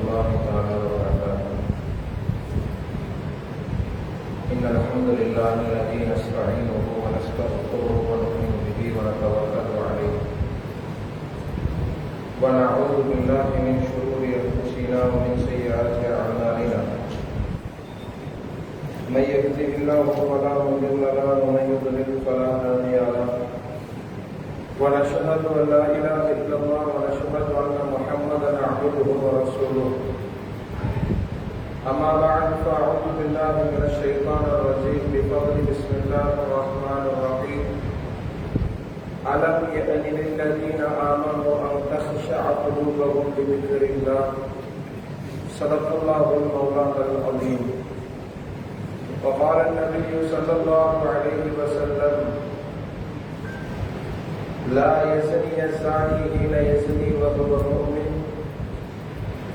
الله تعالى وبركاته. إن الحمد لله الذي نستعينه ونستغفره ونؤمن به ونتوكل عليه. ونعوذ بالله من شرور أنفسنا ومن سيئات أعمالنا. من يهده الله فلا مضل له ومن يضلل فلا هادي له. ونشهد ان لا اله الا الله ونشهد ان محمدا عبده ورسوله اما بعد فاعوذ بالله من الشيطان الرجيم. بفضل بسم الله الرحمن الرحيم. الم يأن للذين امنوا ان تخشع قلوبهم بذكر الله؟ صدق الله المولى العظيم. وقال النبي صلى الله عليه وسلم، لا يزني الزاني حين يزني وهو مؤمن.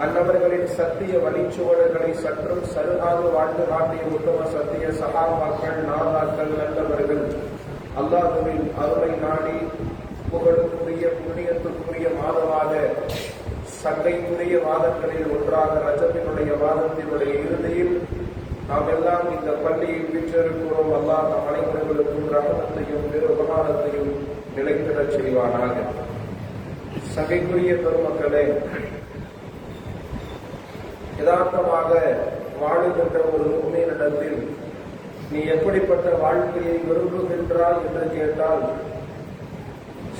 அன்னவர்களின் சத்திய வழிச்சுவடுகளை சற்றும் சருகாது வாழ்ந்து காட்டிய உத்தம சத்திய சகாபாக்கள் நாதாக்கள் நல்லவர்கள். அல்லாஹுவின் அருளை நாடி புகழுக்குரிய புண்ணியத்துக்குரிய மாதமாக சண்டைக்குரிய வாதங்களில் ஒன்றாக ரஜத்தினுடைய வாதத்தினுடைய இறுதியில் நாம் எல்லாம் இந்த பள்ளியில் வீற்றிருக்கிறோம் அல்லாஹ் நம் அனைவர்களுக்கும் ரகத்தையும் வேறு உபகாரத்தையும் நிலைத்திடச் செய்வானாக. சகைக்குரிய பெருமக்களே யதார்த்தமாக வாழுகின்ற ஒரு உண்மையினிடத்தில் நீ எப்படிப்பட்ட வாழ்க்கையை விரும்புகின்றாய் என்று கேட்டால்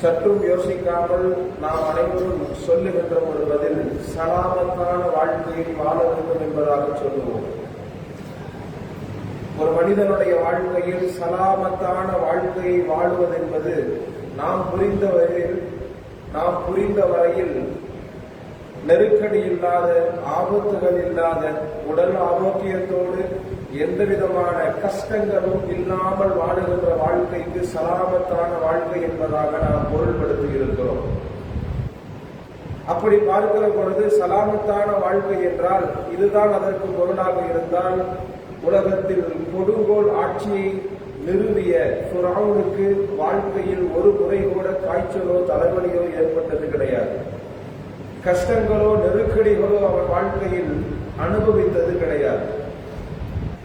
சற்றும் யோசிக்காமல் நாம் அனைவரும் சொல்லுகின்ற ஒரு பதில் சலாமத்தான வாழ்க்கையை வாழ வேண்டும் என்பதாக சொல்லுவோம். ஒரு மனிதனுடைய வாழ்க்கையில் சலாமத்தான வாழ்க்கையை வாழ்வது என்பது நாம் புரிந்த வரையில் நாம் புரிந்த வரையில் நெருக்கடி இல்லாத ஆபத்துகள் இல்லாத உடல் ஆரோக்கியத்தோடு எந்த விதமான கஷ்டங்களும் இல்லாமல் வாழுகின்ற வாழ்க்கைக்கு சலாமத்தான வாழ்க்கை என்பதாக நாம் பொருள்படுத்தி இருக்கிறோம். அப்படி பார்க்கிற பொழுது சலாமத்தான வாழ்க்கை என்றால் இதுதான் அதற்கு பொருளாக இருந்தால் உலகத்தில் கொடுங்கோல் ஆட்சியை நிறுவிய சுராவுனுக்கு வாழ்க்கையில் ஒரு முறை கூட காய்ச்சலோ தலைவலியோ ஏற்பட்டது கிடையாது. கஷ்டங்களோ நெருக்கடிகளோ அவர் வாழ்க்கையில் அனுபவித்தது கிடையாது.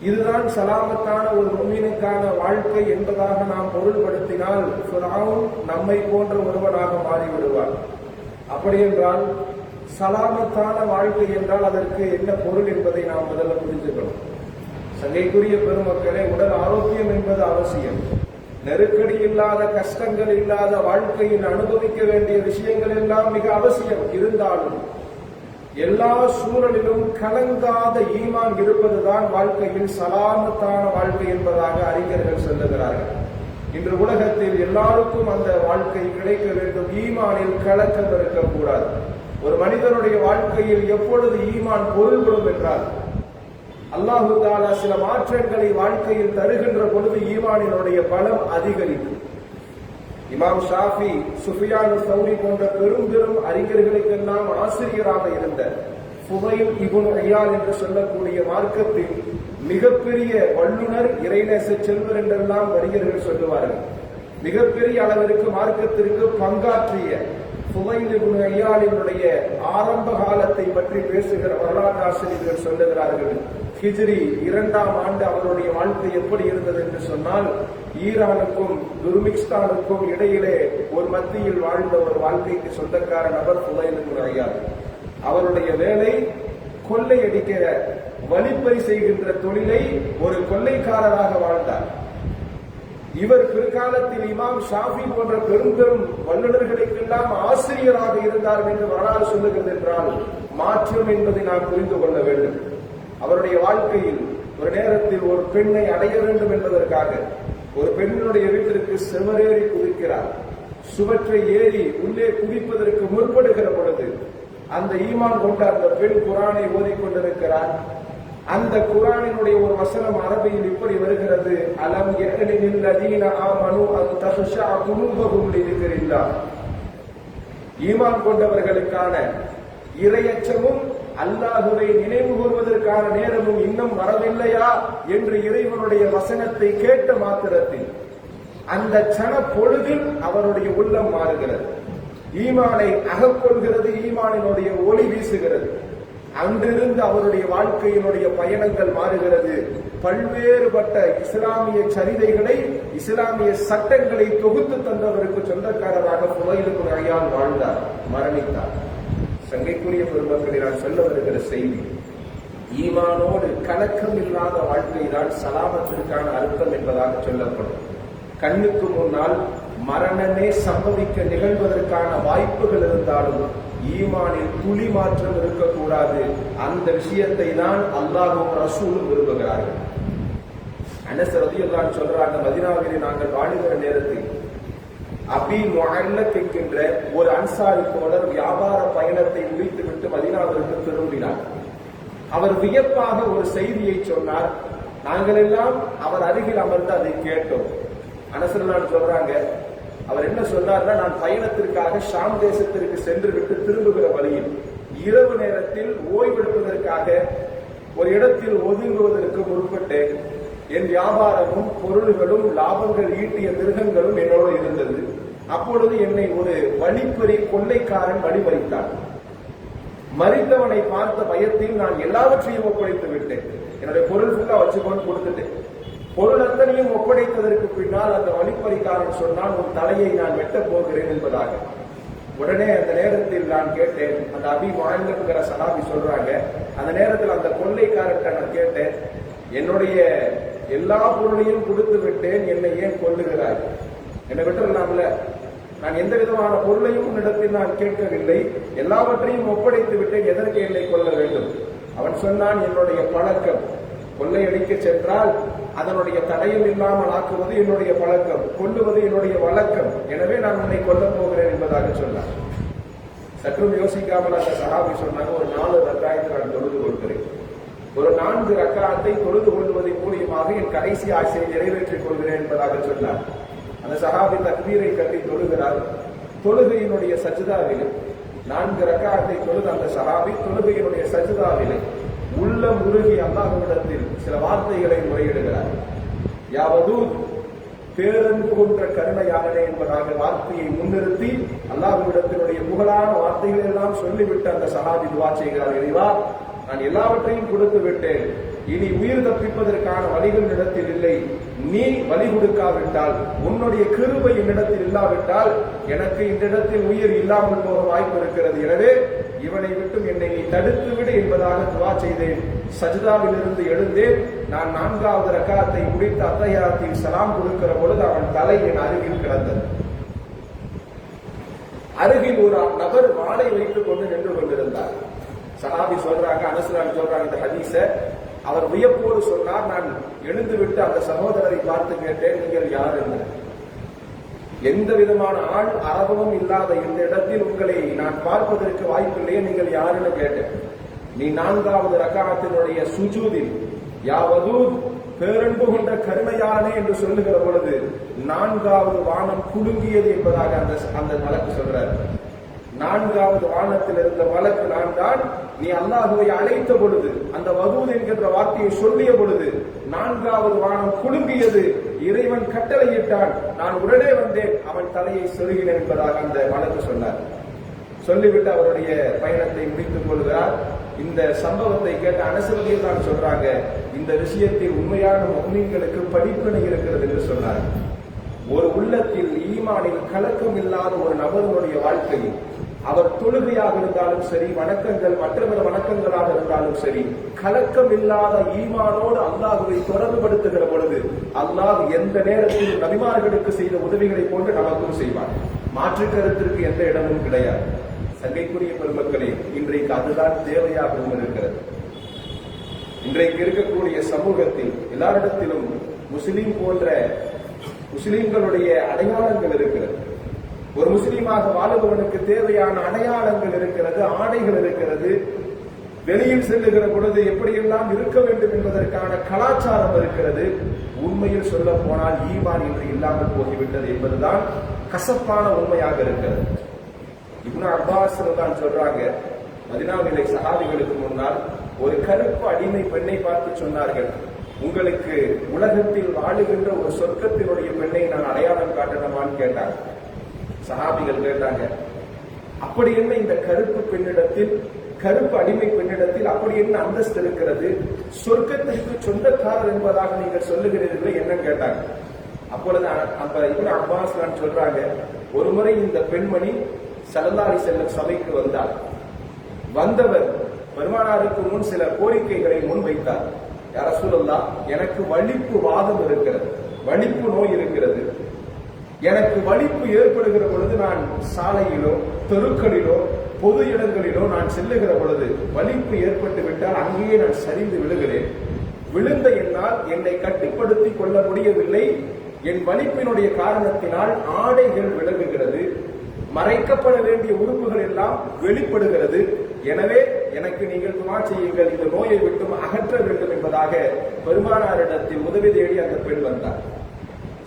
இதுதான் சலாமத்தான ஒரு மும்மினுக்கான வாழ்க்கை என்பதாக நாம் பொருள்படுத்தினால் ஃபிரௌன் நம்மை போன்ற ஒருவனாக மாறிவிடுவார் அப்படி என்றால் சலாமத்தான வாழ்க்கை என்றால் அதற்கு என்ன பொருள் என்பதை நாம் முதல்ல புரிஞ்சுக்கணும். சங்கைக்குரிய பெருமக்களே உடல் ஆரோக்கியம் என்பது அவசியம். நெருக்கடி இல்லாத கஷ்டங்கள் இல்லாத வாழ்க்கையில் அனுபவிக்க வேண்டிய விஷயங்கள் எல்லாம் மிக அவசியம் இருந்தாலும் எல்லா சூழலிலும் கலங்காத ஈமான் இருப்பதுதான் வாழ்க்கையில் சலாமத்தான வாழ்க்கை என்பதாக அறிஞர்கள் சொல்லுகிறார்கள். இன்று உலகத்தில் எல்லாருக்கும் அந்த வாழ்க்கை கிடைக்க வேண்டும். ஈமானில் கலக்கம் இருக்கக்கூடாது. ஒரு மனிதனுடைய வாழ்க்கையில் எப்பொழுது ஈமான் பொருள்படும் என்றால் அல்லாஹு தாலா சில மாற்றங்களை வாழ்க்கையில் தருகின்ற பொழுது ஈமானினுடைய பலம் அதிகரிக்கும். இமாம் ஷாஃபி சுஃபியான் சௌரி போன்ற பெரும் பெரும் அறிஞர்களுக்கெல்லாம் ஆசிரியராக இருந்த புகையில் இபுன் ஐயால் என்று சொல்லக்கூடிய மார்க்கத்தில் மிகப்பெரிய வல்லுனர் இறைநேச செல்வர் என்றெல்லாம் அறிஞர்கள் சொல்லுவார்கள். மிகப்பெரிய அளவிற்கு மார்க்கத்திற்கு பங்காற்றிய புகையில் இபுன் ஆரம்ப காலத்தை பற்றி பேசுகிற வரலாற்று ஆசிரியர்கள் சொல்லுகிறார்கள். ஹிஜ்ரி இரண்டாம் ஆண்டு அவருடைய வாழ்க்கை எப்படி இருந்தது என்று சொன்னால் ஈரானுக்கும் துர்மிக்ஸ்தானுக்கும் இடையிலே ஒரு மத்தியில் வாழ்ந்த ஒரு வாழ்க்கைக்கு சொந்தக்கார நபர் புகையில் ஐயா அவருடைய வேலை கொள்ளையடிக்கிற வழிப்பறி செய்கின்ற தொழிலை ஒரு கொள்ளைக்காரராக வாழ்ந்தார். இவர் பிற்காலத்தில் இமாம் ஷாஃபி போன்ற பெரும் பெரும் வல்லுநர்களுக்கெல்லாம் ஆசிரியராக இருந்தார் என்று வரலாறு சொல்லுகிறது என்றால் மாற்றம் என்பதை நாம் புரிந்து கொள்ள வேண்டும். அவருடைய வாழ்க்கையில் ஒரு நேரத்தில் ஒரு பெண்ணை அடைய வேண்டும் என்பதற்காக ஒரு பெண்ணினுடைய வீட்டிற்கு செவரேறி குதிக்கிறார். சுவற்றை ஏறி உள்ளே குதிப்பதற்கு முற்படுகிற பொழுது அந்த ஈமான் கொண்ட அந்த பெண் குரானை ஓதிக்கொண்டிருக்கிறார். அந்த குரானினுடைய ஒரு வசனம் அரபியில் இப்படி வருகிறது. அலம் யஹ்லில் லதீன ஆமனு அன் தஹ்ஷா குலூபஹும் லிذிக்ரில்லாஹ் ஈமான் கொண்டவர்களுக்கான இரையச்சமும் அல்லாஹுவை நினைவு அதற்கான நேரமும் இன்னும் வரவில்லையா என்று இறைவனுடைய வசனத்தை கேட்ட மாத்திரத்தில் அந்த சன பொழுதில் அவருடைய உள்ளம் மாறுகிறது. ஈமானை அகக்கொள்கிறது ஈமானினுடைய ஒளி வீசுகிறது. அன்றிருந்து அவருடைய வாழ்க்கையினுடைய பயணங்கள் மாறுகிறது. பல்வேறுபட்ட இஸ்லாமிய சரிதைகளை இஸ்லாமிய சட்டங்களை தொகுத்து தந்தவருக்கு சொந்தக்காரராக புகையிலுக்கு ஐயால் வாழ்ந்தார் மரணித்தார். சங்கைக்குரிய பெருமக்களை நான் சொல்ல வருகிற செய்தி ஈமானோடு கலக்கம் இல்லாத வாழ்க்கை தான் சலாமத்திற்கான அர்த்தம் என்பதாக சொல்லப்படும். கண்ணுக்கு முன்னால் மரணமே சம்பவிக்க நிகழ்வதற்கான வாய்ப்புகள் இருந்தாலும் ஈமானில் துளி மாற்றம் இருக்கக்கூடாது. அந்த விஷயத்தை தான் அல்லாஹும் ரசூலும் விரும்புகிறார்கள். அனஸ் ரதியல்லாஹு சொல்றாங்க மதினாவிலே நாங்கள் வாழுகிற நேரத்தில் அபி முஅல்லக் என்கின்ற ஒரு அன்சாரி தோழர் வியாபார பயணத்தை முடித்துவிட்டு மதினாவிற்கு திரும்பினார். அவர் வியப்பாக ஒரு செய்தியை சொன்னார். நாங்கள் எல்லாம் அவர் அருகில் அமர்ந்து அதை கேட்டோம். அனசரலான் சொல்றாங்க அவர் என்ன சொன்னார்னா நான் பயணத்திற்காக ஷாம் தேசத்திற்கு சென்று விட்டு திரும்புகிற வழியில் இரவு நேரத்தில் ஓய்வெடுப்பதற்காக ஒரு இடத்தில் ஒதுங்குவதற்கு முற்பட்டு என் வியாபாரமும் பொருள்களும் லாபங்கள் ஈட்டிய மிருகங்களும் என்னோடு இருந்தது. அப்பொழுது என்னை ஒரு வழிப்பறி கொள்ளைக்காரன் வழிபறித்தான். மறித்தவனை பார்த்த பயத்தில் நான் எல்லாவற்றையும் ஒப்படைத்து விட்டேன். என்னுடைய பொருள் ஃபுல்லா வச்சுக்கோன்னு கொடுத்துட்டேன். பொருள் அத்தனையும் ஒப்படைத்ததற்கு பின்னால் அந்த வழிப்பறிக்காரன் சொன்னால் உன் தலையை நான் வெட்டப் போகிறேன் என்பதாக. உடனே அந்த நேரத்தில் நான் கேட்டேன் அந்த அபி வாழ்ந்துங்கிற சனாபி சொல்றாங்க. அந்த நேரத்தில் அந்த கொள்ளைக்காரர்கிட்ட நான் கேட்டேன் என்னுடைய எல்லா பொருளையும் கொடுத்து விட்டேன் என்னை ஏன் கொல்லுகிறாய்? என்னை விட்டுறலாம்ல. நான் எந்த விதமான பொருளையும் உன்னிடத்தில் நான் கேட்கவில்லை. எல்லாவற்றையும் ஒப்படைத்து விட்டேன் எதற்கு என்னை கொள்ள வேண்டும்? அவன் சொன்னான் என்னுடைய பழக்கம். கொள்ளையடிக்க சென்றால் அதனுடைய தடையும் இல்லாமல் ஆக்குவது என்னுடைய பழக்கம். கொல்லுவது என்னுடைய வழக்கம். எனவே நான் உன்னை கொல்லப் போகிறேன் என்பதாக சொன்னார் சற்றும் யோசிக்காமல் அந்த சஹாபி சொன்னாங்க ஒரு நாலு ரக்காயத்தை நான் தொழுது கொள்கிறேன். ஒரு நான்கு ரக்காயத்தை தொழுது கொள்வதன் மூலியமாக என் கடைசி ஆசையை நிறைவேற்றிக் கொள்கிறேன் என்பதாக சொன்னார் அந்த சஹாபி தக்பீரை கட்டி தொழுகிறார். தொழுகையினுடைய சஜிதாவிலே நான்கு ரக்காத்தை தொழுது அந்த சஹாபி தொழுகையினுடைய சஜிதாவிலே உள்ள முருகி அல்லாஹ்விடத்தில் சில வார்த்தைகளை முறையிடுகிறார். யாவது பேரன்பு கொன்ற கருணையாளனே என்பதாக வார்த்தையை முன்னிறுத்தி அல்லாஹ்விடத்தினுடைய புகழான வார்த்தைகளை எல்லாம் சொல்லிவிட்டு அந்த சஹாபி துவா செய்கிறார். இறைவா நான் எல்லாவற்றையும் கொடுத்து விட்டேன். இனி உயிர் தப்பிப்பதற்கான வழிகள் இடத்தில் இல்லை. நீ வழி கொடுக்காவிட்டால் உன்னுடைய கிருபை என்னிடத்தில் இல்லாவிட்டால் எனக்கு இந்த இடத்தில் உயிர் இல்லாமல் போக வாய்ப்பு இருக்கிறது. எனவே இவனை விட்டும் என்னை நீ தடுத்து விடு என்பதாக துவா செய்தேன். சஜிதாவிலிருந்து எழுந்தேன். நான் நான்காவது ரக்காத்தை முடித்த அத்தையாரத்தில் சலாம் கொடுக்கிற பொழுது அவன் தலை என் அருகில் கிடந்தது. அருகில் ஒரு நபர் வாழை வைத்துக் கொண்டு நின்று கொண்டிருந்தார். சஹாபி சொல்றாங்க அனசுரான் சொல்றாங்க இந்த ஹதீச அவர் வியப்போடு சொன்னார் நான் எழுந்துவிட்டு அந்த சகோதரரை பார்த்து கேட்டேன் நீங்கள் யார் என்று? எந்த விதமான ஆள் அரபமும் இல்லாத இந்த இடத்தில் உங்களை நான் பார்ப்பதற்கு வாய்ப்பில்லையே நீங்கள் யாருன்னு கேட்டேன். நீ நான்காவது ரக்காத்தினுடைய சுஜூதில் யாவது பேரன்பு கொண்ட கருணையானே என்று சொல்லுகிற பொழுது நான்காவது வானம் குலுங்கியது என்பதாக அந்த அந்த வழக்கு சொல்றார். நான்காவது வானத்தில் இருந்த வழக்கு நான் தான் நீ அல்லாஹுவை அழைத்த பொழுது அந்த வதூத் என்கின்ற வார்த்தையை சொல்லிய பொழுது நான்காவது வானம் குலுங்கியது. இறைவன் கட்டளையிட்டான் நான் உடனே வந்தேன் அவன் தலையை சொருகினேன் என்பதாக அந்த வழக்கு சொன்னார். சொல்லிவிட்டு அவருடைய பயணத்தை முடித்துக் கொள்கிறார். இந்த சம்பவத்தை கேட்ட அனசரதியில் தான் சொல்றாங்க இந்த விஷயத்தில் உண்மையான முஸ்லிம்களுக்கு படிப்பினை இருக்கிறது என்று சொன்னார். ஒரு உள்ளத்தில் ஈமானில் கலக்கம் இல்லாத ஒரு நபர்களுடைய வாழ்க்கையில் அவர் தொழுகையாக இருந்தாலும் சரி வணக்கங்கள் மற்ற பிற வணக்கங்களாக இருந்தாலும் சரி கலக்கம் இல்லாத ஈமானோடு அல்லாஹுவை தொடர்புபடுத்துகிற பொழுது அல்லாஹ் எந்த நேரத்தில் நபிமார்களுக்கு செய்த உதவிகளை போன்று நமக்கும் செய்வார். மாற்று கருத்திற்கு எந்த இடமும் கிடையாது. சங்கைக்குரிய பெருமக்களே இன்றைக்கு அதுதான் தேவையாக இருக்கிறது. இன்றைக்கு இருக்கக்கூடிய சமூகத்தில் எல்லாரிடத்திலும் முஸ்லிம் போன்ற முஸ்லிம்களுடைய அடையாளங்கள் இருக்கிறது. ஒரு முஸ்லீமாக வாழுபவனுக்கு தேவையான அடையாளங்கள் இருக்கிறது ஆடைகள் இருக்கிறது வெளியில் செல்லுகிற பொழுது எப்படியெல்லாம் இருக்க வேண்டும் என்பதற்கான கலாச்சாரம் இருக்கிறது. உண்மையில் சொல்ல போனால் ஈமான் இன்று இல்லாமல் போகிவிட்டது என்பதுதான் கசப்பான உண்மையாக இருக்கிறது. இப்னு அப்பாஸ் தான் சொல்றாங்க மதினாவிலை சகாதிகளுக்கு முன்னால் ஒரு கருப்பு அடிமை பெண்ணை பார்த்து சொன்னார்கள். உங்களுக்கு உலகத்தில் வாழுகின்ற ஒரு சொர்க்கத்தினுடைய பெண்ணை நான் அடையாளம் காட்டணுமான்னு கேட்டாங்க சஹாபிகள் கேட்டாங்க அப்படி என்ன இந்த கருப்பு பெண்ணிடத்தில் கருப்பு அடிமை பெண்ணிடத்தில் அப்படி என்ன அந்தஸ்து இருக்கிறது? சொர்க்கத்திற்கு சொந்தக்காரர் என்பதாக நீங்கள் சொல்லுகிறீர்கள் என்ன கேட்டாங்க. அப்பொழுது அந்த இவன் இப்னு அப்பாஸ் நான் சொல்றாங்க ஒரு முறை இந்த பெண்மணி சலந்தாரி செல்லும் சபைக்கு வந்தார். வந்தவர் பெருமானாருக்கு முன் சில கோரிக்கைகளை முன்வைத்தார் யார சூழல்லா எனக்கு வலிப்பு வாதம் இருக்கிறது வலிப்பு நோய் இருக்கிறது. எனக்கு வலிப்பு ஏற்படுகிற பொழுது நான் சாலையிலோ தெருக்களிலோ பொது இடங்களிலோ நான் செல்லுகிற பொழுது வலிப்பு ஏற்பட்டு விட்டால் அங்கேயே நான் சரிந்து விழுகிறேன். விழுந்த என்னால் என்னை கட்டுப்படுத்திக் கொள்ள முடியவில்லை. என் வலிப்பினுடைய காரணத்தினால் ஆடைகள் விலகுகிறது. மறைக்கப்பட வேண்டிய உறுப்புகள் எல்லாம் வெளிப்படுகிறது. எனவே எனக்கு நீங்கள் துவா செய்யுங்கள். இந்த நோயை விட்டும் அகற்ற வேண்டும் என்பதாக பெருமானாரிடத்தில் உதவி தேடி அந்த பெண் வந்தார்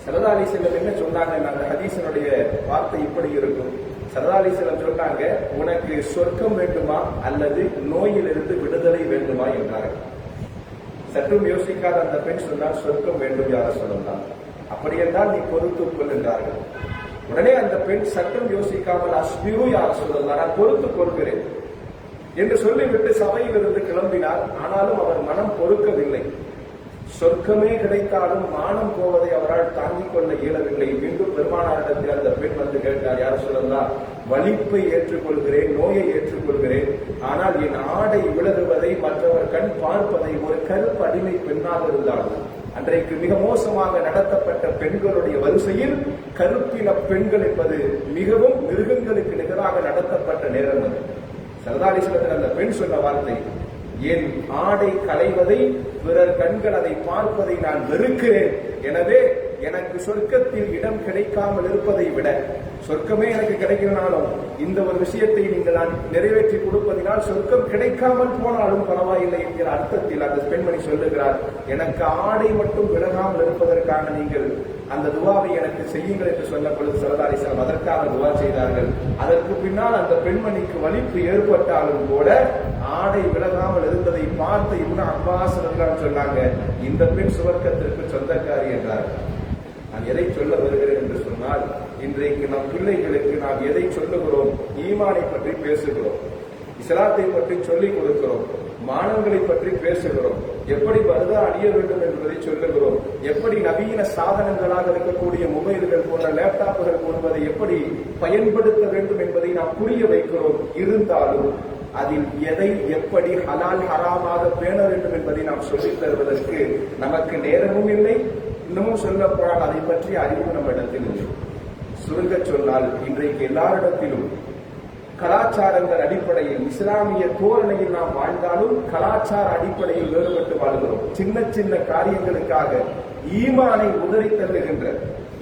சரதாலி செல்லம் என்ன சொன்னாங்க அந்த ஹதீசனுடைய வார்த்தை இப்படி இருக்கும். சரதாலி செல்லம் சொன்னாங்க உனக்கு சொர்க்கம் வேண்டுமா? அல்லது நோயிலிருந்து விடுதலை வேண்டுமா? என்றார்கள். சற்றும் யோசிக்காத அந்த பெண் சொன்னால் சொர்க்கம் வேண்டும் யார சொல்லலாம் அப்படி என்றால் நீ பொறுத்துக் கொள் உடனே அந்த பெண் சற்றும் யோசிக்காமல் அஸ்பிரு யார சொல்லலாம் நான் பொறுத்துக் கொள்கிறேன் என்று சொல்லிவிட்டு சபையிலிருந்து கிளம்பினார். ஆனாலும் அவர் மனம் பொறுக்கவில்லை. சொர்க்கமே கிடைத்தாலும் மானம் போவதை அவரால் தாங்கிக் கொள்ள இயலவில்லை. மீண்டும் பெருமானாரிடத்தில் அந்த பெண் வந்து கேட்டார் யார் சொல்லலாம் வலிப்பை ஏற்றுக்கொள்கிறேன் நோயை ஏற்றுக்கொள்கிறேன். ஆனால் என் ஆடை விலகுவதை மற்றவர் கண் பார்ப்பதை ஒரு கருப்பு அடிமை பெண்ணாக இருந்தாலும் அன்றைக்கு மிக மோசமாக நடத்தப்பட்ட பெண்களுடைய வரிசையில் கருப்பின பெண்கள் என்பது மிகவும் மிருகங்களுக்கு நிகராக நடத்தப்பட்ட நேரம் அது. சரதாரிசனத்தில் அந்த பெண் சொன்ன வார்த்தை என் ஆடை களைவதை பிறர் கண்கள் அதை பார்ப்பதை நான் வெறுக்கிறேன். எனவே எனக்கு சொர்க்கத்தில் இடம் கிடைக்காமல் இருப்பதை விட சொர்க்கமே எனக்கு கிடைக்கிறனாலும் இந்த ஒரு விஷயத்தை நீங்கள் நான் நிறைவேற்றி கொடுப்பதினால் சொர்க்கம் கிடைக்காமல் போனாலும் பரவாயில்லை என்கிற அர்த்தத்தில் அந்த பெண்மணி சொல்லுகிறார். எனக்கு ஆடை மட்டும் விலகாமல் இருப்பதற்காக நீங்கள் அந்த துவாவை எனக்கு செய்யுங்கள் என்று சொல்லப்பொழுது சரதாரிசனம் அதற்காக துவா செய்தார்கள். அதற்கு பின்னால் அந்த பெண்மணிக்கு வலிப்பு ஏற்பட்டாலும் கூட ஆடை விலகாமல் இருந்ததை பார்த்து இவனு அப்பாஸ் சொன்னாங்க. இந்த பெண் சுவர்க்கத்திற்கு சொந்தக்காரி என்றார். நான் எதை சொல்ல வருகிறேன் என்று சொன்னால் இன்றைக்கு நம் பிள்ளைகளுக்கு நாம் எதை சொல்லுகிறோம்? ஈமானை பற்றி பேசுகிறோம். இஸ்லாத்தை பற்றி சொல்லிக் கொடுக்கிறோம். மானங்களை பற்றி பேசுகிறோம். எப்படி வருதா அணிய வேண்டும் என்பதை சொல்லுகிறோம். எப்படி நவீன சாதனங்களாக இருக்கக்கூடிய மொபைல்கள் போன்ற லேப்டாப்புகள் போன்றதை எப்படி பயன்படுத்த வேண்டும் என்பதை நாம் புரிய வைக்கிறோம். இருந்தாலும் அதில் எதை எப்படி ஹலால் ஹராமாக பேண வேண்டும் என்பதை நாம் சொல்லித் தருவதற்கு நமக்கு நேரமும் இல்லை இன்னமும் சொல்ல போனால் அதை பற்றிய அறிவு நம்மிடத்தில் இல்லை. சுருங்க சொன்னால் இன்றைக்கு எல்லாரிடத்திலும் கலாச்சாரங்கள் அடிப்படையில் இஸ்லாமிய தோரணையில் நாம் வாழ்ந்தாலும் கலாச்சார அடிப்படையில் வேறுபட்டு வாழ்கிறோம். சின்ன சின்ன காரியங்களுக்காக ஈமானை உதறி தள்ளுகின்ற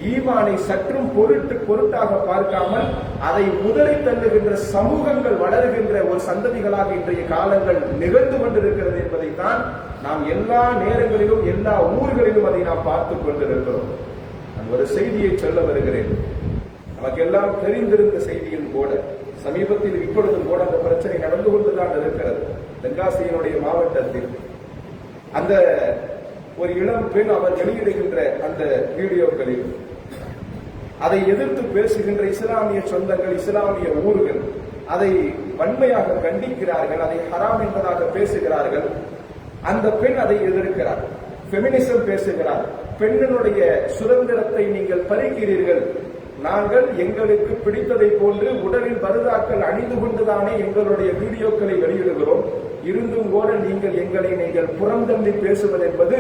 ஈமானை சற்றும் பொருட்டு பொருட்டாக பார்க்காமல் அதை முதலை தள்ளுகின்ற சமூகங்கள் வளருகின்ற ஒரு சந்ததிகளாக இன்றைய காலங்கள் நிகழ்ந்து கொண்டிருக்கிறது என்பதைத்தான் நாம் எல்லா நேரங்களிலும் எல்லா ஊர்களிலும் அதை நாம் பார்த்துக் கொண்டிருக்கிறோம். நான் ஒரு செய்தியை சொல்ல வருகிறேன். நமக்கு எல்லாம் தெரிந்திருந்த செய்தியும் கூட சமீபத்தில் இப்பொழுதும் கூட அந்த பிரச்சனை நடந்து கொண்டுதான் இருக்கிறது. தென்காசியினுடைய மாவட்டத்தில். அந்த ஒரு இளம் பெண் அவர் வெளியிடுகின்ற அந்த வீடியோக்களில் அதை எதிர்த்து பேசுகின்ற இஸ்லாமிய சொந்தங்கள் இஸ்லாமிய ஊர்கள் அதை வன்மையாக கண்டிக்கிறார்கள் அதை ஹராம் என்பதாக பேசுகிறார்கள். அந்த பெண் அதை எதிர்க்கிறார். ஃபெமினிசம் பேசுகிறார். பெண்ணினுடைய சுதந்திரத்தை நீங்கள் பறிக்கிறீர்கள். நாங்கள் எங்களுக்கு பிடித்ததை போன்று உடலில் பருதாக்கள் அணிந்து கொண்டுதானே எங்களுடைய வீடியோக்களை வெளியிடுகிறோம். இருந்தும் கூட நீங்கள் எங்களை நீங்கள் புறந்தள்ளி பேசுவது என்பது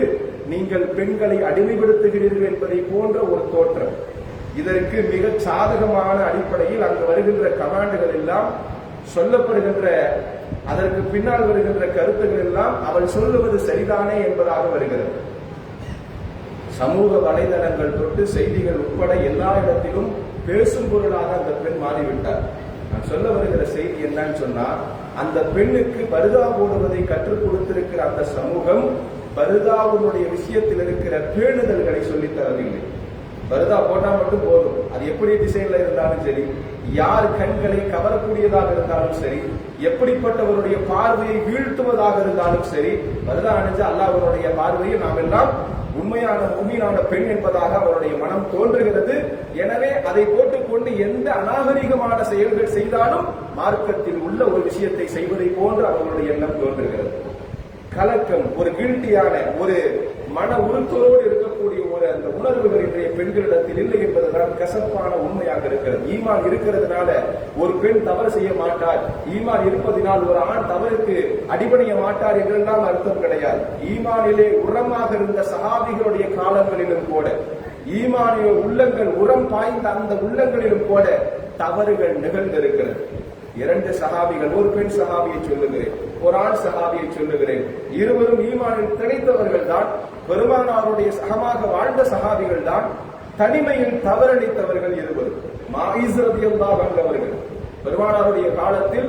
நீங்கள் பெண்களை அடிமைப்படுத்துகிறீர்கள் என்பதை போன்ற ஒரு தோற்றம். இதற்கு மிக சாதகமான அடிப்படையில் அங்கு வருகின்ற கமாண்டுகள் எல்லாம் சொல்லப்படுகின்ற அதற்கு பின்னால் வருகின்ற கருத்துக்கள் எல்லாம் அவள் சொல்லுவது சரிதானே என்பதாக வருகிறது. சமூக வலைதளங்கள் தொட்டு செய்திகள் உட்பட எல்லா இடத்திலும் பேசும் பொருளாக அந்த பெண் மாறிவிட்டார். நான் சொல்ல வருகிற செய்தி என்னன்னு சொன்னா அந்த பெண்ணுக்கு பருதா போடுவதை கற்றுக் கொடுத்திருக்கிற அந்த சமூகம் பருதாவுடைய விஷயத்தில் இருக்கிற பேணுதல்களை சொல்லித் தரவில்லை. பருதா போட்டா மட்டும் போதும். அது எப்படி டிசைன்ல இருந்தாலும் சரி யார் கண்களை கவரக்கூடியதாக இருந்தாலும் சரி எப்படிப்பட்டவருடைய பார்வையை வீழ்த்துவதாக இருந்தாலும் சரி பருதா அணிஞ்சு அல்லாஹ்வுடைய பார்வையை நாம் எல்லாம் உண்மையான உண்மையான பெண் என்பதாக அவருடைய மனம் தோன்றுகிறது. எனவே அதை போட்டுக்கொண்டு எந்த அநாகரிகமான செயல்கள் செய்தாலும் மார்க்கத்தில் உள்ள ஒரு விஷயத்தை செய்வதை போன்று அவர்களுடைய எண்ணம் தோன்றுகிறது. கலக்கம் ஒரு கீழ்த்தியான ஒரு மன உறுத்தலோடு இருக்க அந்த உணர்வுகள் இன்றைய பெண்களிடத்தில் இல்லை என்பதுதான் கசப்பான உண்மையாக இருக்கிறது. ஈமான் இருக்கிறதுனால ஒரு பெண் தவறு செய்ய மாட்டார் ஈமான் இருப்பதினால் ஒரு ஆண் தவறுக்கு அடிபணிய மாட்டார் என்றெல்லாம் அர்த்தம் கிடையாது. ஈமானிலே உரமாக இருந்த சகாபிகளுடைய காலங்களிலும் கூட ஈமானிய உள்ளங்கள் உரம் பாய்ந்த அந்த உள்ளங்களிலும் கூட தவறுகள் நிகழ்ந்திருக்கிறது. இரண்டு சகாபிகள் ஒரு பெண் சகாபியை சொல்லுகிறேன். ஒரு ஆண் சஹாபியை சொல்லுகிறேன். இருவரும் ஈமானில் திளைத்தவர்கள் தான் பெருமானாருடைய சகமாக வாழ்ந்த சஹாபிகள் தான் தனிமையில் தவறளித்தவர்கள் இருவரும். மாயிஸ் வந்தவர்கள் பெருமானாருடைய காலத்தில்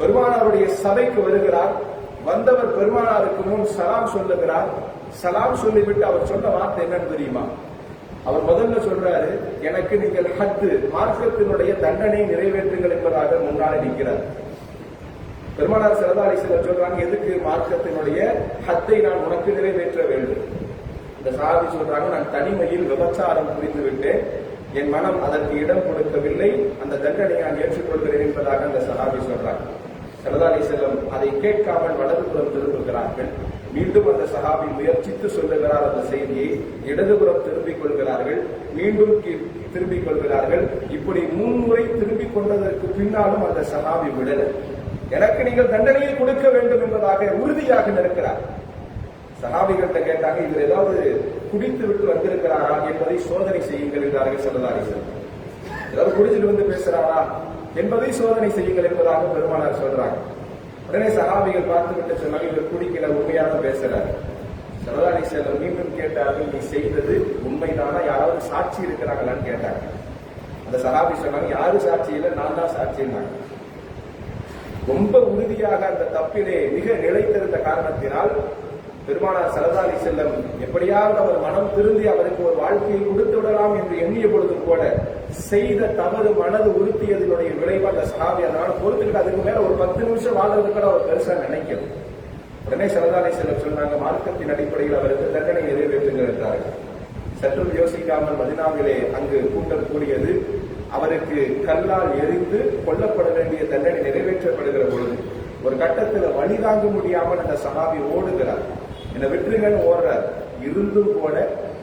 பெருமானாருடைய சபைக்கு வருகிறார். வந்தவர் பெருமானாருக்கு முன் சலாம் சொல்லுகிறார். சலாம் சொல்லிவிட்டு அவர் சொன்ன வார்த்தை என்னன்னு தெரியுமா? அவர் முதல்ல சொல்றாரு எனக்கு நீங்கள் ஹத்து மார்க்கத்தினுடைய தண்டனை நிறைவேற்றுங்கள் என்பதாக முன்னாடி நிற்கிறார். பெருமானார் சிறந்தாடி செல்லம் சொல்றாங்க எதுக்கு மார்க்கத்தினுடைய ஹத்தை நான் உனக்கு நிறைவேற்ற வேண்டும்? இந்த சாதி சொல்றாங்க நான் தனிமையில் விபச்சாரம் புரிந்து விட்டேன் என் மனம் அதற்கு இடம் கொடுக்கவில்லை. அந்த தண்டனை நான் ஏற்றுக்கொள்கிறேன் என்பதாக அந்த சஹாபி சொல்றாங்க. சரதாரி செல்லம் அதை கேட்காமல் வலதுபுறம் திரும்புகிறார்கள். மீண்டும் அந்த சஹாபி முயற்சித்து சொல்லுகிறார் அந்த செய்தியை. இடதுபுறம் திரும்பிக் கொள்கிறார்கள். மீண்டும் திரும்பிக் கொள்கிறார்கள். இப்படி முன்முறை திரும்பிக் கொண்டதற்கு பின்னாலும் அந்த சஹாபி விடல. எனக்கு நீங்கள் தண்டனையை கொடுக்க வேண்டும் என்பதாக உறுதியாக நிற்கிறார். சஹாபிகள்கிட்ட கேட்டாங்க இவர் ஏதாவது குடித்து விட்டு வந்திருக்கிறாரா என்பதை சோதனை செய்யுங்கள் என்றார்கள் சரதாரி ஏதாவது குடிச்சிட்டு வந்து பேசுறாரா என்பதை சோதனை செய்யுங்கள் என்பதாக பெருமானார் சொல்றாங்க. உடனே சகாபிகள் பார்த்து விட்டு சொன்னாங்க இவர் குடிக்கல உண்மையாக பேசுறாரு. சரதாரி செல்லம் மீண்டும் கேட்டார்கள் நீ செய்தது உண்மைதானா? யாராவது சாட்சி இருக்கிறாங்களான்னு கேட்டாங்க. அந்த சகாபி சொன்னாங்க யாரு சாட்சி இல்லை நான் தான் சாட்சின்னாங்க. ரொம்ப உறுதியாக அந்த தப்பிலே மிக நிலைத்திருந்த காரணத்தினால் பெருமானார் சரதாரி செல்லம் எப்படியாவது அவர் மனம் திருந்தி அவருக்கு ஒரு வாழ்க்கையை கொடுத்து விடலாம் என்று எண்ணிய பொழுது கூட செய்த தவறு மனது உறுத்தியதனுடைய விளைவு அந்த சகாவி அதனால பொறுத்துக்கிட்டு அதுக்கு மேல ஒரு பத்து நிமிஷம் வாழ்றது கூட அவர் பெருசா நினைக்கல. உடனே சரதாரி செல்லம் சொன்னாங்க மார்க்கத்தின் அடிப்படையில் அவருக்கு தண்டனை நிறைவேற்றுங்க என்றார்கள். சற்றும் யோசிக்காமல் மதினாவிலே அங்கு கூட்டம் கூடியது அவருக்கு கல்லால் எரிந்து கொல்லப்பட வேண்டிய தண்டனை நிறைவேற்றப்படுகிற பொழுது ஒரு கட்டத்தில் வழி தாங்க முடியாமல் அந்த சகாபி ஓடுகிறார். என்னை விட்டுருங்கன்னு ஓடுறார். இருந்தும் கூட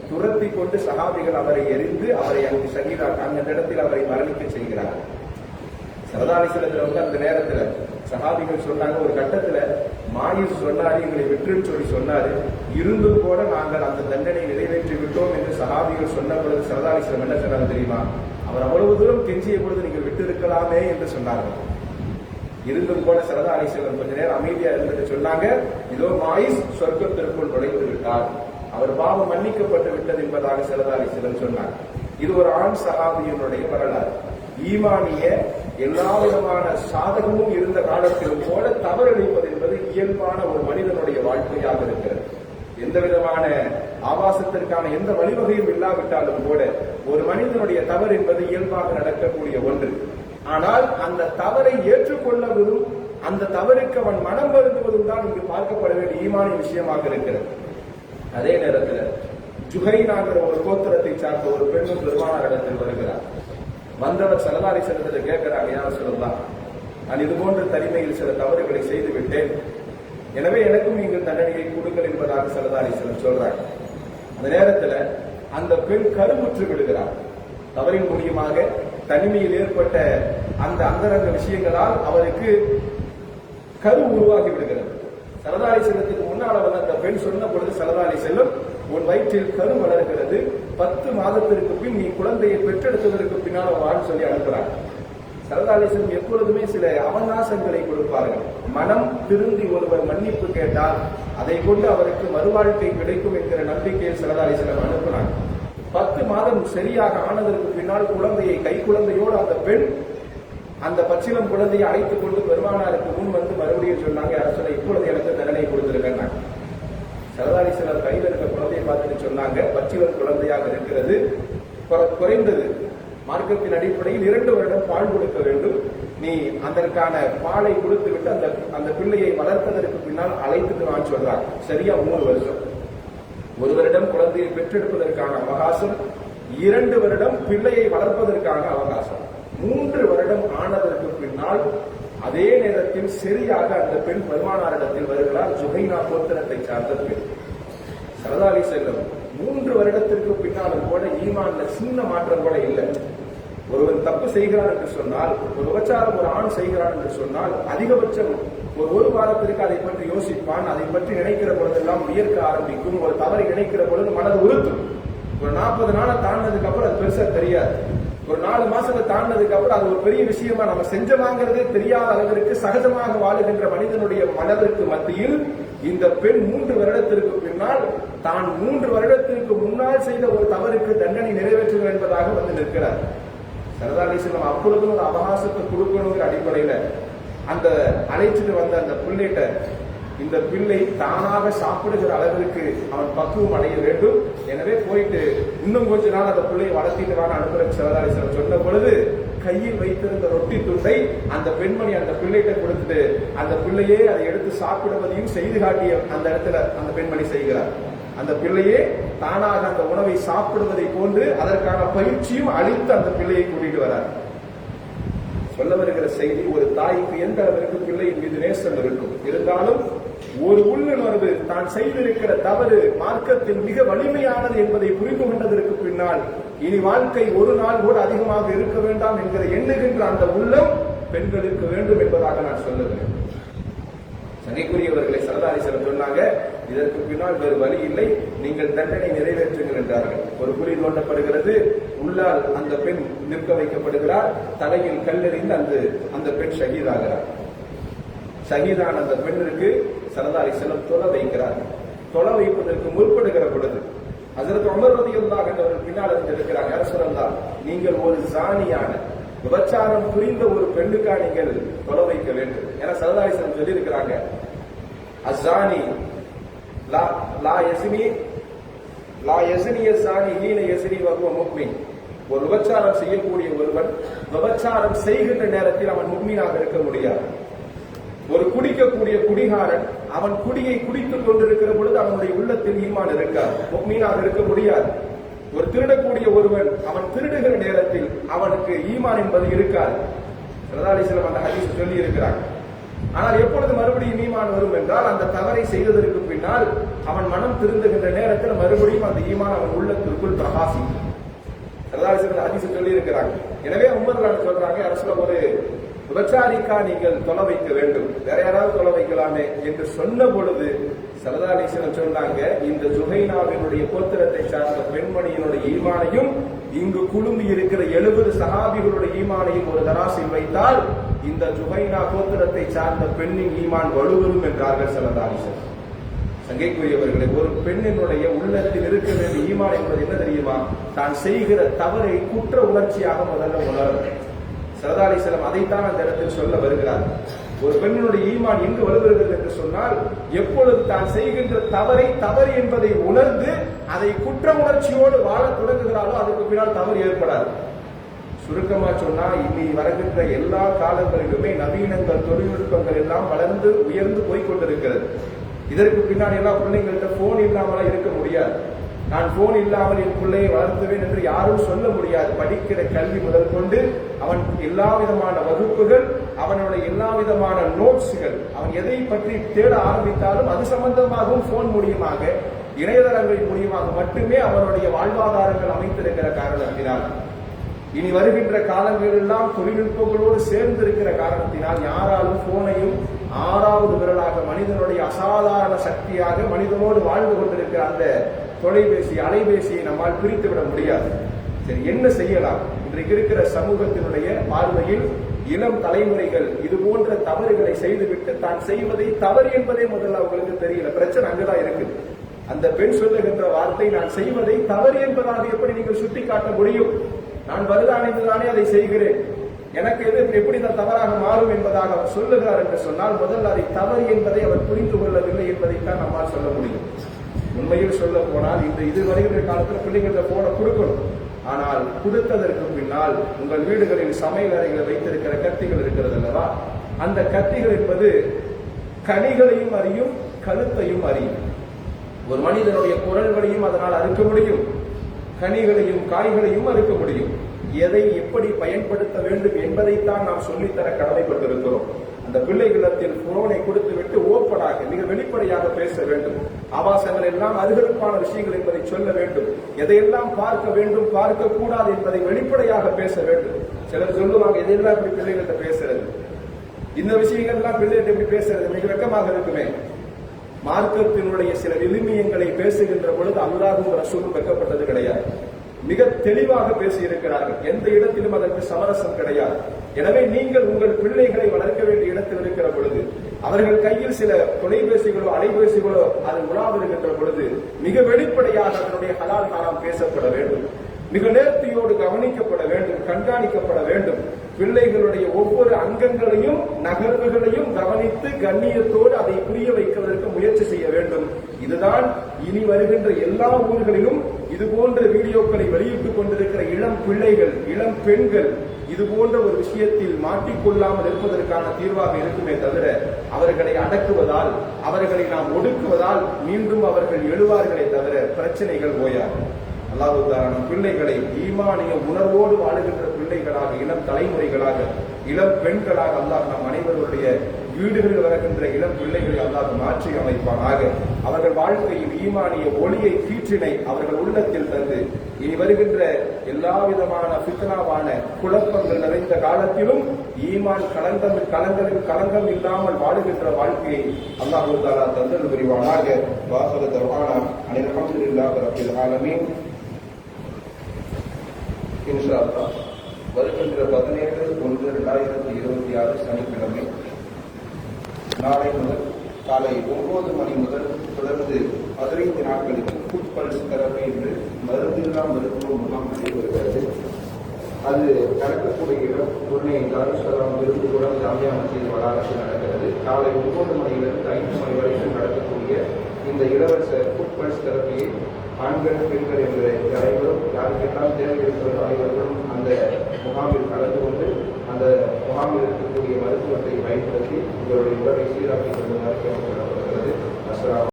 துரத்தி கொண்டு சகாபிகள் அவரை எரிந்து அவரை அங்கு சகிதார் அந்த இடத்தில் அவரை மரணிக்க செய்கிறார். சரதாரிசனத்துல வந்து அந்த நேரத்துல சகாபிகள் சொன்னாங்க ஒரு கட்டத்துல மாயூர் சொன்னாரு எங்களை விட்டுன்னு சொல்லி சொன்னாரு. இருந்தும் கூட நாங்கள் அந்த தண்டனை நிறைவேற்றி விட்டோம் என்று சகாபிகள் சொன்ன பொழுது சரதாரிசனம் என்ன சொன்னாங்க தெரியுமா? அவர் அவ்வளவு தூரம் கெஞ்சிய பொழுது நீங்கள் விட்டு இருக்கலாமே என்று சொன்னார்கள். இருந்தும் கூட சரதாரி செல்வன் கொஞ்ச நேரம் அமைதியா இருந்துட்டு சொன்னாங்க இதோ மாயிஸ் சொர்க்கத்திற்குள் நுழைந்து விட்டார். அவர் பாவம் மன்னிக்கப்பட்டு விட்டது என்பதாக சரதாரி செல்வன் சொன்னார். இது ஒரு ஆண் சகாபியனுடைய வரலாறு. ஈமானிய எல்லா விதமான சாதகமும் இருந்த காலத்திலும் கூட தவறளிப்பது என்பது இயல்பான ஒரு மனிதனுடைய வாழ்க்கையாக இருக்கிறது. எந்த விதமான ஆபாசத்திற்கான எந்த வழிவகையும் இல்லாவிட்டாலும் கூட ஒரு மனிதனுடைய தவறு என்பது இயல்பாக நடக்கக்கூடிய ஒன்று. ஆனால் அந்த தவறை ஏற்றுக்கொள்வதும் அந்த தவறுக்கு அவன் மனம் வருந்துவதும் தான் இங்கு பார்க்கப்பட வேண்டிய ஈமானிய விஷயமாக இருக்கிறது. அதே நேரத்தில் ஜுஹைனாங்கிற ஒரு கோத்திரத்தை சார்ந்த ஒரு பெண்ணும் பெருமானார் இடத்தில் வருகிறார். வந்தவர் சலதாரி செல்வதை கேட்கிறாங்க யார் சொல்லலாம் நான் இது போன்ற தனிமையில் சில தவறுகளை செய்து விட்டேன் எனவே எனக்கும் நீங்கள் தண்டனையை கொடுங்கள் என்பதாக சலதாரி செல்வம் சொல்றாங்க. அந்த நேரத்துல அந்த பெண் கருமுற்று விடுகிறார் தவறின் மூலியமாக தனிமையில் ஏற்பட்ட அந்த அந்தரங்க விஷயங்களால் அவருக்கு கரு உருவாகி விடுகிறது. சரதாரி செல்லத்துக்கு முன்னால வந்து அந்த பெண் சொன்ன பொழுது சரதாரி செல்லும் உன் வயிற்றில் கரு வளர்கிறது. பத்து மாதத்திற்கு பின் நீ குழந்தையை பெற்றெடுத்ததற்கு பின்னால் வாழ் சொல்லி அனுப்புறாங்க சரதாலேசன் எப்பொழுதுமே சில அவகாசங்களை கொடுப்பார்கள். மனம் திருந்தி ஒருவர் மன்னிப்பு கேட்டால் அதை கொண்டு அவருக்கு மறுவாழ்க்கை கிடைக்கும் என்கிற நம்பிக்கையில் சரதாலேசனம் அனுப்பினார் பத்து மாதம் சரியாக ஆனதற்கு பின்னால் குழந்தையை கை குழந்தையோடு அந்த பெண் அந்த பச்சிலம் குழந்தையை அழைத்துக் கொண்டு பெருமானாருக்கு முன் வந்து மறுபடியும் சொன்னாங்க அரசனை இப்பொழுது எனக்கு தண்டனை கொடுத்திருக்கேன் சரதாரி சிலர் கையில் இருக்க குழந்தையை பார்த்துட்டு சொன்னாங்க பச்சிலம் குழந்தையாக இருக்கிறது. குற- குறைந்தது மார்க்கத்தின் அடிப்படையில் இரண்டு வருடம் பால் கொடுக்க வேண்டும். நீ அதற்கான பாலை கொடுத்து விட்டு அந்த அந்த பிள்ளையை வளர்ப்பதற்கு பின்னால் அழைத்துக்கு நான் சொல்றார் சரியா? மூணு வருஷம். ஒரு வருடம் குழந்தையை பெற்றெடுப்பதற்கான அவகாசம் இரண்டு வருடம் பிள்ளையை வளர்ப்பதற்கான அவகாசம். மூன்று வருடம் ஆனதற்கு பின்னால் அதே நேரத்தில் சரியாக அந்த பெண் பெருமானாரிடத்தில் வருகிறார் ஜுகைனா கோத்திரத்தை சார்ந்த பெண் சரதாலி செல்லும். மூன்று வருடத்திற்கு பின்னாலும் கூட ஈமான்ல சின்ன மாற்றம் கூட இல்லை. ஒருவன் தப்பு செய்கிறான் என்று சொன்னால் ஒரு விபச்சாரம் ஒரு ஆண் செய்கிறான் என்று சொன்னால் அதிகபட்சம் ஒரு ஒரு வாரத்திற்கு அதை பற்றி யோசிப்பான். அதை பற்றி நினைக்கிற பொழுதெல்லாம் வியர்க்க ஆரம்பிக்கும். ஒரு தவறை நினைக்கிற பொழுது மனது உறுத்தும். ஒரு நாற்பது நாளை தாண்டினதுக்கு அப்புறம் அது பெருசா தெரியாது. ஒரு நாலு மாசத்தை தாண்டினதுக்கு அப்புறம் அது ஒரு பெரிய விஷயமா நம்ம செஞ்சமாங்கிறதே தெரியாத அளவிற்கு சகஜமாக வாழுகின்ற மனிதனுடைய மனதிற்கு மத்தியில் இந்த பெண் மூன்று வருடத்திற்கு பின்னால் தான் மூன்று வருடத்திற்கு முன்னால் செய்த ஒரு தவறுக்கு தண்டனை நிறைவேற்றுங்கள் என்பதாக வந்து நிற்கிறார். சரதாலீஸ்வரம் அப்பொழுதும் ஒரு அவகாசத்தை கொடுக்கணுங்கிற அடிப்படையில அந்த அழைச்சிட்டு வந்த அந்த பிள்ளைகிட்ட இந்த பிள்ளை தானாக சாப்பிடுகிற அளவிற்கு அவன் பக்குவம் அடைய வேண்டும். எனவே போயிட்டு இன்னும் கொஞ்ச நாள் அந்த பிள்ளையை வளர்த்திட்டு வான்னு அனுப்புற சிவதாரீஸ்வரர் சொன்ன பொழுது கையில் வைத்திருந்த ரொட்டி துண்டை அந்த பெண்மணி அந்த பிள்ளைகிட்ட கொடுத்துட்டு அந்த பிள்ளையே அதை எடுத்து சாப்பிடுவதையும் செய்து காட்டிய அந்த இடத்துல அந்த பெண்மணி செய்கிறார். அந்த பிள்ளையே தானாக அந்த உணவை சாப்பிடுவதை போன்று அதற்கான பயிற்சியும் அளித்து அந்த பிள்ளையை கூட்டிட்டு வரார். சொல்ல வருகிற செய்தி ஒரு தாய்க்கு எந்த அளவிற்கு பிள்ளையின் மீது நேசம் இருக்கும்? இருந்தாலும் ஒரு உள்ளுணர்வு தான் செய்திருக்கிற தவறு மார்க்கத்தில் மிக வலிமையானது என்பதை புரிந்து கொண்டதற்கு பின்னால் இனி வாழ்க்கை ஒரு நாள் கூட அதிகமாக இருக்க வேண்டாம் என்கிற எண்ணுகின்ற அந்த உள்ளம் பெண்களுக்கு வேண்டும் என்பதாக நான் சொல்லுகிறேன் சங்கைக்குரியவர்களை சரதாரிசனம் சொன்னாங்க இதற்கு பின்னால் வேறு வழி இல்லை நீங்கள் தண்டனை நிறைவேற்றுங்கள் என்றார்கள். ஒரு குழி தோண்டப்படுகிறது உள்ளால் அந்த பெண் நிற்க வைக்கப்படுகிறார் தலையில் கல்லெறிந்து அந்த அந்த பெண் ஷகீதாகிறார் ஷஹீதான அந்த பெண்ணிற்கு சரதாரி தொலை வைக்கிறார். தொலை வைப்பதற்கு முற்படுகிற பொழுது அதற்கு அமர் ரதியுல்லாஹ் பின்னால் இருக்கிறாங்க அரசு நீங்கள் ஒரு சாணியான விபச்சாரம் புரிந்த ஒரு பெண்ணுக்கா நீங்கள் தொலை வைக்க வேண்டும் என சரதாரிசன் சொல்லி இருக்கிறாங்க அசானி லா லா யஸ்னி லா எசினிய சாணி ஹீன எசினி வகுவ முக்மின். ஒரு விபச்சாரம் செய்யக்கூடிய ஒருவன் விபச்சாரம் செய்கின்ற நேரத்தில் அவன் முக்மீனாக இருக்க முடியாது. ஒரு குடிக்கக்கூடிய குடிகாரன் அவன் குடியை குடித்துக் கொண்டிருக்கிற பொழுது அவனுடைய உள்ளத்தில் ஈமான் இருக்காது. முக்மீனாக இருக்க முடியாது. ஒரு திருடக்கூடிய ஒருவன் அவன் திருடுகிற நேரத்தில் அவனுக்கு ஈமான் என்பது இருக்காது. பிரதாலிசலம் அந்த ஹதீஸ் சொல்லி இருக்கிறார் ஆனால் எப்பொழுது மறுபடியும் ஈமான் வரும் என்றால் அந்த தவறை செய்ததற்கு பின்னால் அவன் மனம் திருந்துகின்ற நேரத்தில் மறுபடியும் அந்த ஈமான் அவன் உள்ளத்திற்குள் பிரகாசிக்கும். பிரதாலிசலம் ஹதீஸ் சொல்லி இருக்கிறாங்க எனவே உமர்லான் சொல்றாங்க அரசுல ஒரு விபச்சாரிக்கா நீங்கள் தொலை வைக்க வேண்டும். வேற யாராவது தொலை வைக்கலாமே? என்று சொன்ன பொழுது சரதாலீஸ்வரன் சொன்னாங்க இந்த ஜுஹைனாவினுடைய கோத்திரத்தை சார்ந்த பெண்மணியினுடைய ஈமானையும் இங்கு குழுமி இருக்கிற எழுபது சகாபிகளுடைய ஈமானையும் ஒரு தராசில் வைத்தால் இந்த ஜுஹைனா கோத்திரத்தை சார்ந்த பெண்ணின் ஈமான் வலுவரும் என்றார்கள் சரதாலீஸ்வரன் சங்கைக்குரியவர்களை ஒரு பெண்ணினுடைய உள்ளத்தில் இருக்க வேண்டிய ஈமான் என்பது என்ன தெரியுமா? தான் செய்கிற தவறை குற்ற உணர்ச்சியாக முதல்ல உணரும் சரதாரி அதைத்தான் அந்த இடத்தில் சொல்ல வருகிறார். ஒரு பெண்ணினுடைய ஈமான் எங்கு வலுவருகிறது என்று சொன்னால் எப்பொழுது தான் செய்கின்ற தவறை தவறு என்பதை உணர்ந்து அதை குற்ற உணர்ச்சியோடு வாழ தொடங்குகிறாளோ அதுக்கு பின்னால் தவறு ஏற்படாது. சுருக்கமா சொன்னா இனி வருகின்ற எல்லா காலங்களிலுமே நவீனங்கள் தொழில்நுட்பங்கள் எல்லாம் வளர்ந்து உயர்ந்து போய் கொண்டிருக்கிறது. இதற்கு பின்னாடி எல்லாம் பிள்ளைங்கள்ட்ட போன் இல்லாமலாம் இருக்க முடியாது. நான் போன் இல்லாமல் என் பிள்ளையை வளர்த்துவேன் என்று யாரும் சொல்ல முடியாது. படிக்கிற கல்வி முதல் கொண்டு அவன் எல்லா விதமான வகுப்புகள் அவனுடைய எல்லா விதமான நோட்ஸ்கள் அவன் எதை பற்றி தேட ஆரம்பித்தாலும் அது சம்பந்தமாகவும் போன் மூலியமாக இணையதளங்கள் மூலியமாக மட்டுமே அவனுடைய வாழ்வாதாரங்கள் அமைத்திருக்கிற காரணத்தினால் இனி வருகின்ற காலங்கள் எல்லாம் தொழில்நுட்பங்களோடு சேர்ந்து இருக்கிற காரணத்தினால் யாராலும் போனையும் ஆறாவது விரலாக மனிதனுடைய அசாதாரண சக்தியாக மனிதனோடு வாழ்ந்து கொண்டிருக்கிற அந்த தொலைபேசி அலைபேசியை நம்மால் பிரித்துவிட முடியாது. சரி என்ன செய்யலாம்? இன்றைக்கு இருக்கிற சமூகத்தினுடைய பார்வையில் இளம் தலைமுறைகள் இது போன்ற தவறுகளை செய்துவிட்டு தான் செய்வதை தவறு என்பதே முதல்ல அவங்களுக்கு தெரியல. பிரச்சனை அங்கதான் இருக்குது அந்த பெண் சொல்லுகின்ற வார்த்தை நான் செய்வதை தவறு என்பதாக எப்படி நீங்கள் சுட்டிக்காட்ட முடியும்? நான் வருதானே தானே அதை செய்கிறேன். எனக்கு எது எப்படி தான் தவறாக மாறும் என்பதாக அவர் சொல்லுகிறார் என்று சொன்னால் முதல்ல அதை தவறு என்பதை அவர் புரிந்து கொள்ளவில்லை என்பதைத்தான் நம்மால் சொல்ல முடியும். உண்மையில் சொல்ல போனால் இந்த இது காலத்தில் பிள்ளைங்க போனை கொடுக்கணும். ஆனால் கொடுத்ததற்கு பின்னால் உங்கள் வீடுகளில் சமையல் அறைகளை வைத்திருக்கிற கத்திகள் இருக்கிறது அல்லவா? அந்த கத்திகள் என்பது கனிகளையும் அறியும் கழுத்தையும் அறியும். ஒரு மனிதனுடைய குரல்களையும் அதனால் அறுக்க முடியும். கனிகளையும் காய்களையும் அறுக்க முடியும். எதை எப்படி பயன்படுத்த வேண்டும் என்பதைத்தான் நாம் சொல்லித்தர கடமைப்பட்டிருக்கிறோம். அந்த பிள்ளைகளிடத்தில் புரோனை கொடுத்து மிக வெளிப்படையாக பேச வேண்டும். ஆபாசங்கள் எல்லாம் அருகருப்பான விஷயங்கள் என்பதை சொல்ல வேண்டும். எதையெல்லாம் பார்க்க வேண்டும் பார்க்க கூடாது என்பதை வெளிப்படையாக பேச வேண்டும். சிலர் சொல்லுவாங்க எதையெல்லாம் இப்படி பிள்ளைகள்கிட்ட பேசுறது? இந்த விஷயங்கள் எல்லாம் பிள்ளைகிட்ட எப்படி பேசுறது மிக வெக்கமாக இருக்குமே. மார்க்கத்தினுடைய சில விழுமியங்களை பேசுகின்ற பொழுது அல்லாஹும் ரசூலும் வெக்கப்பட்டது கிடையாது. மிக தெளிவாக பேசியிருக்கிறார்கள். எந்த இடத்திலும் அதற்கு சமரசம் கிடையாது. எனவே நீங்கள் உங்கள் பிள்ளைகளை வளர்க்க வேண்டிய இடத்தில் இருக்கிற பொழுது அவர்கள் கையில் சில தொலைபேசிகளோ அலைபேசிகளோ அது உலாவிருக்கின்ற பொழுது மிக வெளிப்படையாக அதனுடைய ஹலால் காலம் பேசப்பட வேண்டும். மிக நேர்த்தியோடு கவனிக்கப்பட வேண்டும் கண்காணிக்கப்பட வேண்டும். பிள்ளைகளுடைய ஒவ்வொரு அங்கங்களையும் நகர்வுகளையும் கவனித்து கண்ணியத்தோடு அதை புரிய வைப்பதற்கு முயற்சி செய்ய வேண்டும். இதுதான் இனி வருகின்ற எல்லா ஊர்களிலும் இது போன்ற வீடியோக்களை வெளியிட்டுக் கொண்டிருக்கிற இளம் பிள்ளைகள் இளம் பெண்கள் இது போன்ற ஒரு விஷயத்தில் மாட்டிக்கொள்ளாமல் இருப்பதற்கான தீர்வாக இருக்குமே தவிர அவர்களை அடக்குவதால் அவர்களை நாம் ஒடுக்குவதால் மீண்டும் அவர்கள் எழுவார்களே தவிர பிரச்சனைகள் ஓயாது. அல்லாஹு நம் பிள்ளைகளை ஈமானிய உணர்வோடு வாழுகின்ற பிள்ளைகளாக இளம் தலைமுறைகளாக இளம் பெண்களாக அல்லாஹ் நம் அனைவருடைய வீடுகளில் வருகின்ற இளம் பிள்ளைகளை அல்லாஹ் மாற்றி அமைப்பானாக. அவர்கள் வாழ்க்கையில் ஈமானிய ஒளியை கீற்றினை அவர்கள் உள்ளத்தில் தந்து இனி வருகின்ற எல்லா விதமான பித்தனாவான குழப்பங்கள் நிறைந்த காலத்திலும் ஈமான் கலங்கம் கலங்களில் கலங்கம் இல்லாமல் வாழுகின்ற வாழ்க்கையை அல்லாஹு தாலா தந்தல் புரிவானாக. வாசக தர்வானா அனில் அஹமதுல்லாஹ் ரபில் ஆலமீன். இன்ஷா வருகின்ற பதினேழு ஒன்று இரண்டாயிரத்தி இருபத்தி ஆறு சனிக்கிழமை நாளை முதல் காலை ஒன்பது மணி முதல் தொடர்ந்து பதினைந்து நாட்களுக்கு ஃபுட் பல்ஸ் தெரப்பி என்று மருந்தில்லா மருத்துவ முகாம் நடைபெறுகிறது. அது நடக்கக்கூடிய இடம் உடனே தாருசலாம் விருதுபுரம் ஜாமியா மசீது வளாகத்தில் நடக்கிறது. காலை ஒன்பது மணியிலிருந்து ஐந்து மணி வரைக்கும் நடக்கக்கூடிய இந்த இலவச ஃபுட் பல்ஸ் தெரப்பியை ஆண்கள் பெண்கள் என்ற அனைவரும் யாருக்கெல்லாம் தேவை இருக்கிற அனைவர்களும் அந்த முகாமில் கலந்து கொண்டு அந்த முகாமில் இருக்கக்கூடிய மருத்துவத்தை பயன்படுத்தி உங்களுடைய உடலை சீராக்கிக் கொள்ளுமாறு கேட்டுக்கொள்ளப்படுகிறது. அஸ்லாம்